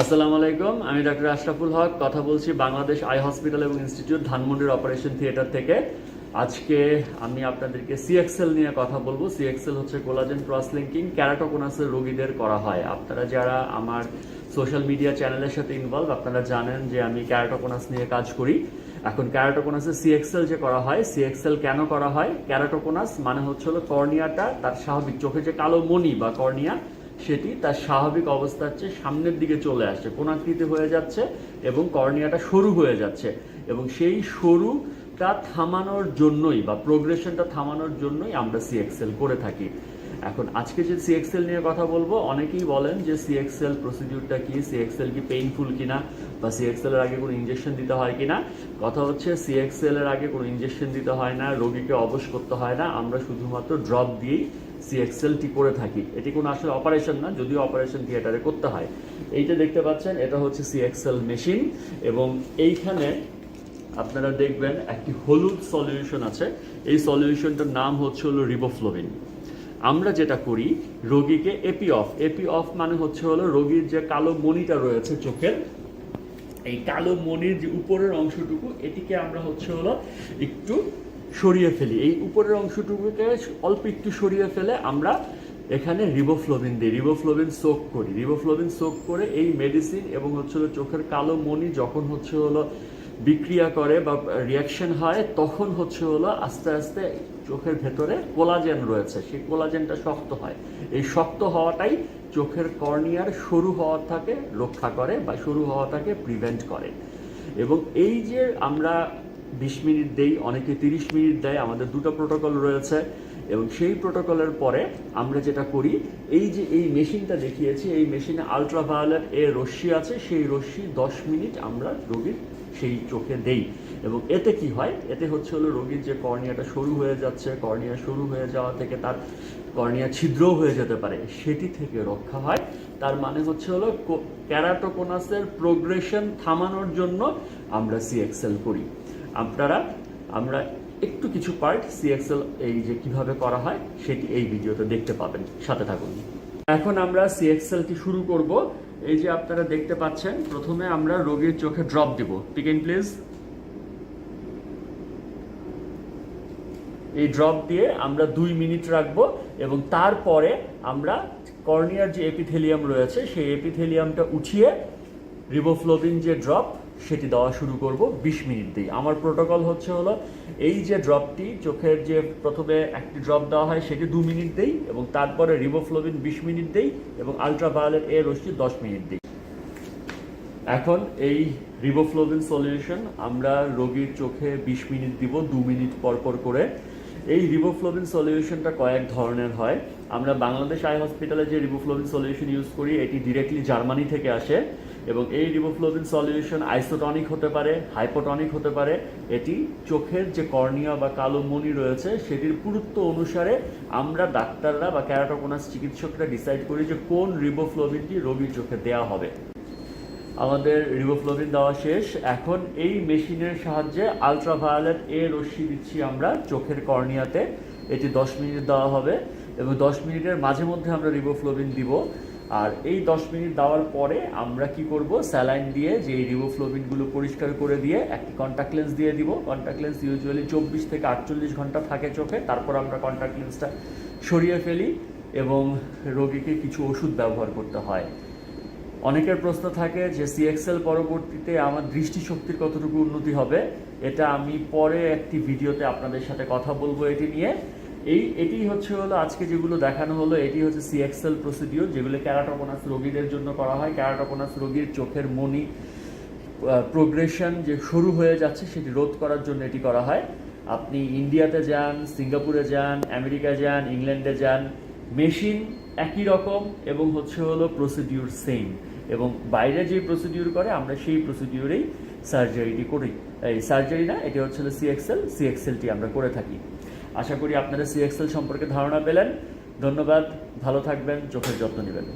আসসালামু আলাইকুম, আমি ডক্টর আশরাফুল হক। কথা বলছি বাংলাদেশ আই হসপিটাল এবং ইনস্টিটিউট ধানমন্ডির অপারেশন থিয়েটার থেকে। আজকে আমি আপনাদেরকে সিএক্সেল নিয়ে কথা বলব। সিএক্সেল হচ্ছে কোলাজেন ক্রস লিঙ্কিং ক্যারাটোকোনাসের রোগীদের করা হয়। আপনারা যারা আমার সোশ্যাল মিডিয়া চ্যানেলের সাথে ইনভলভ আপনারা জানেন যে আমি ক্যারাটোকোনাস নিয়ে কাজ করি। এখন ক্যারাটোকোনাসের সিএক্সেল যে করা হয় সিএক্সেল কেন করা হয়? ক্যারাটোকোনাস মানে হচ্ছে হলো কর্নিয়াটা, তার স্বাভাবিক চোখে যে কালো মণি বা কর্নিয়া সেটি তার স্বাভাবিক অবস্থার চেয়ে সামনের দিকে চলে আসছে। কোনাকৃতি হয়ে যাচ্ছে এবং কর্নিয়াটা সরু হয়ে যাচ্ছে এবং সেই সরুটা থামানোর জন্যই বা প্রোগ্রেশনটা থামানোর জন্যই আমরা সিএক্সেল করে থাকি। এখন আজকে যে সিএক্সেল নিয়ে কথা বলব, অনেকেই বলেন যে সিএক্সেল প্রসিডিউরটা কি সিএক্সেল কি পেইনফুল কিনা বা সিএক্সেল এর আগে কোনো ইনজেকশন দিতে হয় কিনা? কথা হচ্ছে সিএক্সেল এর আগে কোনো ইনজেকশন দিতে হয় না, রোগীকে অবশ করতে হয় না, আমরা শুধুমাত্র ড্রপ দিয়েই সিএক্সেলটি করে থাকি, এটি কোনো আসলে অপারেশন না, যদিও অপারেশন থিয়েটারে করতে হয়। এইটা দেখতে পাচ্ছেন, এটা হচ্ছে সিএক্সেল মেশিন এবং এইখানে আপনারা দেখবেন একটি হলুদ সলিউশন আছে। এই সলিউশনটার নাম হচ্ছে হলো রিবোফ্লোভিন আমরা যেটা করি, রোগীকে এপি অফ এপি অফ মানে হচ্ছে হলো রোগীর যে কালো মনিটা রয়েছে চোখের, এই কালো মনির যে উপরের অংশটুকু, এটিকে আমরা হচ্ছে হলো একটু সরিয়ে ফেলি। এই উপরের অংশটুকুকে অল্প একটু সরিয়ে ফেলে আমরা এখানে রিবোফ্লোভিন দিই। রিবোফ্লোভিন সোক করি। রিবোফ্লোভিন সোক করে এই মেডিসিন এবং হচ্ছে হলো চোখের কালো মনি যখন হচ্ছে হলো বিক্রিয়া করে বা রিয়াকশন হয়, তখন হচ্ছে হলো আস্তে আস্তে চোখের ভেতরে কোলাজেন রয়েছে। সেই কোলাজেনটা শক্ত হয়। এই শক্ত হওয়াটাই চোখের কর্নিয়ার সরু হওয়ার থাকে রক্ষা করে বা সরু হওয়াটাকে প্রিভেন্ট করে। এবং এই যে আমরা বিশ মিনিট দেই, অনেকে তিরিশ মিনিট দেয়, আমাদের দুটো প্রোটোকল রয়েছে এবং সেই প্রোটোকলের পরে আমরা যেটা করি, এই যে এই মেশিনটা দেখিয়েছি, এই মেশিনে আলট্রাভায়োলেট এ রশ্মি আছে, সেই রশ্মি দশ মিনিট আমরা রোগীর সেই চোখে দেই। এবং এতে কি হয়? এতে হচ্ছে হলো রোগীর যে কর্নিয়াটা সরু হয়ে যাচ্ছে, কর্নিয়া সরু হয়ে যাওয়া থেকে তার কর্নিয়া ছিদ্রও হয়ে যেতে পারে, সেটি থেকে রক্ষা হয়। তার মানে হচ্ছে হলো ক্যারাটোকোনাসের প্রোগ্রেশন থামানোর জন্য আমরা সিএক্সেল করি। আপনারা, আমরা একটু কিছু পার্ট সিএক্সেল এই যে কীভাবে করা হয়, সেটি এই ভিডিওতে দেখতে পাবেন। সাথে থাকুন। এখন আমরা সিএক্সএলটি শুরু করব। এই যে আপনারা দেখতে পাচ্ছেন, প্রথমে আমরা রোগীর চোখে ড্রপ দিব। পিকেন প্লিজ এই ড্রপ দিয়ে আমরা দুই মিনিট রাখব এবং তারপরে আমরা কর্নিয়ার যে এপিথেলিয়াম রয়েছে, সেই এপিথেলিয়ামটা উঠিয়ে রিবোফ্লোভিন যে ড্রপ সেটি দেওয়া শুরু করব বিশ মিনিট দিয়ে আমার প্রোটোকল হচ্ছে হলো, এই যে ড্রপটি চোখের যে প্রথমে একটি ড্রপ দেওয়া হয় সেটি দু মিনিট দেই এবং তারপরে রিবোফ্লোভিন বিশ মিনিট দেই এবং আলট্রাভায়োলেট এ রশ্মি দশ মিনিট দিই। এখন এই রিবোফ্লোভিন সলিউশন আমরা রোগীর চোখে বিশ মিনিট দিব, দু মিনিট পর পর করে। এই রিবোফ্লোভিন সলিউশনটা কয়েক ধরনের হয়। আমরা বাংলাদেশ আই হসপিটালে যে রিবোফ্লোভিন সলিউশন ইউজ করি, এটি ডিরেক্টলি জার্মানি থেকে আসে। এবং এই রিবোফ্লোভিন সলিউশন আইসোটনিক হতে পারে হাইপোটনিক হতে পারে। এটি চোখের যে কর্নিয়া বা কালো মণি রয়েছে, সেটির পুরুত্ব অনুসারে আমরা ডাক্তাররা বা ক্যারাটোকোনাস চিকিৎসকরা ডিসাইড করি যে কোন রিবোফ্লোবিনটি রোগীর চোখে দেওয়া হবে। আমাদের রিবোফ্লোবিন দেওয়া শেষ। এখন এই মেশিনের সাহায্যে আলট্রাভায়োলেট এ রশ্মি দিচ্ছি আমরা চোখের কর্নিয়াতে। এটি দশ মিনিট দেওয়া হবে এবং দশ মিনিটের মাঝে মধ্যে আমরা রিবোফ্লোবিন দিব। আর এই দশ মিনিট দেওয়ার পরে আমরা কি করব? স্যালাইন দিয়ে যে এই রিবোফ্লোভিনগুলো পরিষ্কার করে দিয়ে একটি কন্ট্যাক্ট লেন্স দিয়ে দিব। কন্ট্যাক্ট লেন্স ইউজুয়ালি চব্বিশ থেকে আটচল্লিশ ঘণ্টা থাকে চোখে। তারপর আমরা কন্ট্যাক্ট লেন্সটা সরিয়ে ফেলি এবং রোগীকে কিছু ওষুধ ব্যবহার করতে হয়। অনেকের প্রশ্ন থাকে যে সিএক্সএল পরবর্তীতে আমার দৃষ্টিশক্তির কতটুকু উন্নতি হবে? এটা আমি পরে একটি ভিডিওতে আপনাদের সাথে কথা বলব এটি নিয়ে। এই, এটি হচ্ছে হলো আজকে যেগুলো দেখানো হলো, এটি হচ্ছে সিএক্সএল প্রসিডিওর যেগুলো ক্যারাটোকোনাস রোগীদের জন্য করা হয়। ক্যারাটোকোনাস রোগীর চোখের মনি প্রোগ্রেশন যে শুরু হয়ে যাচ্ছে, সেটি রোধ করার জন্য এটি করা হয়। আপনি ইন্ডিয়াতে যান, সিঙ্গাপুরে যান আমেরিকা যান, ইংল্যান্ডে যান, মেশিন একই রকম এবং হচ্ছে হলো প্রসিডিউর সেম এবং বাইরে যে প্রসিডিউর করে, আমরা সেই প্রসিডিউরেই সার্জারিটি করি। এই সার্জারি না, এটি হচ্ছে সিএক্সএল সিএক্সএলটি আমরা করে থাকি। আশা করি আপনারা সিএক্সএল সম্পর্কে ধারণা পেলেন। ধন্যবাদ ভালো থাকবেন চোখের যত্ন নেবেন।